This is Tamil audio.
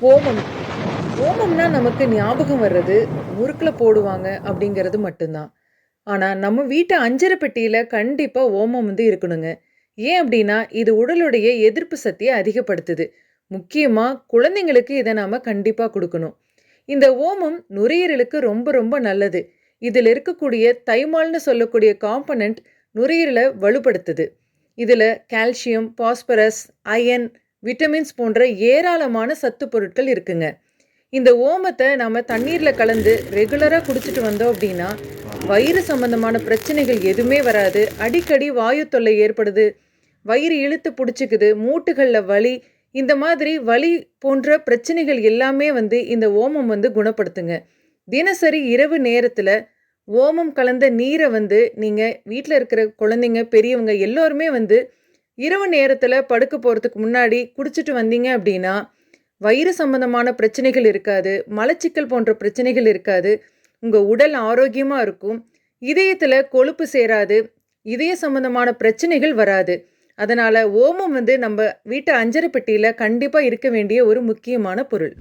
ஓமம் ஓமம்னா நமக்கு ஞாபகம் வர்றது முறுக்கில் போடுவாங்க அப்படிங்கிறது மட்டும்தான். ஆனால் நம்ம வீட்டு அஞ்சரை பெட்டியில் கண்டிப்பாக ஓமம் வந்து இருக்கணுங்க. ஏன் அப்படின்னா இது உடலுடைய எதிர்ப்பு சக்தியை அதிகப்படுத்துது. முக்கியமாக குழந்தைங்களுக்கு இதை நாம் கண்டிப்பாக கொடுக்கணும். இந்த ஓமம் நுரையீரலுக்கு ரொம்ப ரொம்ப நல்லது. இதில் இருக்கக்கூடிய தைமால்னு சொல்லக்கூடிய காம்பனண்ட் நுரையீரலை வலுப்படுத்துது. இதில் கால்சியம் பாஸ்பரஸ் அயன் விட்டமின்ஸ் போன்ற ஏராளமான சத்து பொருட்கள் இருக்குங்க. இந்த ஓமத்தை நம்ம தண்ணீரில் கலந்து ரெகுலராக குடிச்சிட்டு வந்தோம் அப்படின்னா வயிறு சம்பந்தமான பிரச்சனைகள் எதுவுமே வராது. அடிக்கடி வாயு தொல்லை ஏற்படுது. வயிறு இழுத்து பிடிச்சிக்குது. மூட்டுகளில் வலி இந்த மாதிரி வலி போன்ற பிரச்சனைகள் எல்லாமே வந்து இந்த ஓமம் வந்து குணப்படுத்துங்க. தினசரி இரவு நேரத்தில் ஓமம் கலந்த நீரை வந்து நீங்கள் வீட்டில் இருக்கிற குழந்தைங்க பெரியவங்க எல்லோருமே வந்து இரவு நேரத்தில் படுக்க போகிறதுக்கு முன்னாடி குடிச்சிட்டு வந்தீங்க அப்படின்னா வயிறு சம்பந்தமான பிரச்சனைகள் இருக்காது மலச்சிக்கல் போன்ற பிரச்சனைகள் இருக்காது உங்கள் உடல் ஆரோக்கியமாக இருக்கும் இதயத்தில் கொழுப்பு சேராது இதய சம்பந்தமான பிரச்சனைகள் வராது. அதனால் ஓமம் வந்து நம்ம வீட்டு அஞ்சரை பெட்டியில் கண்டிப்பாக இருக்க வேண்டிய ஒரு முக்கியமான பொருள்.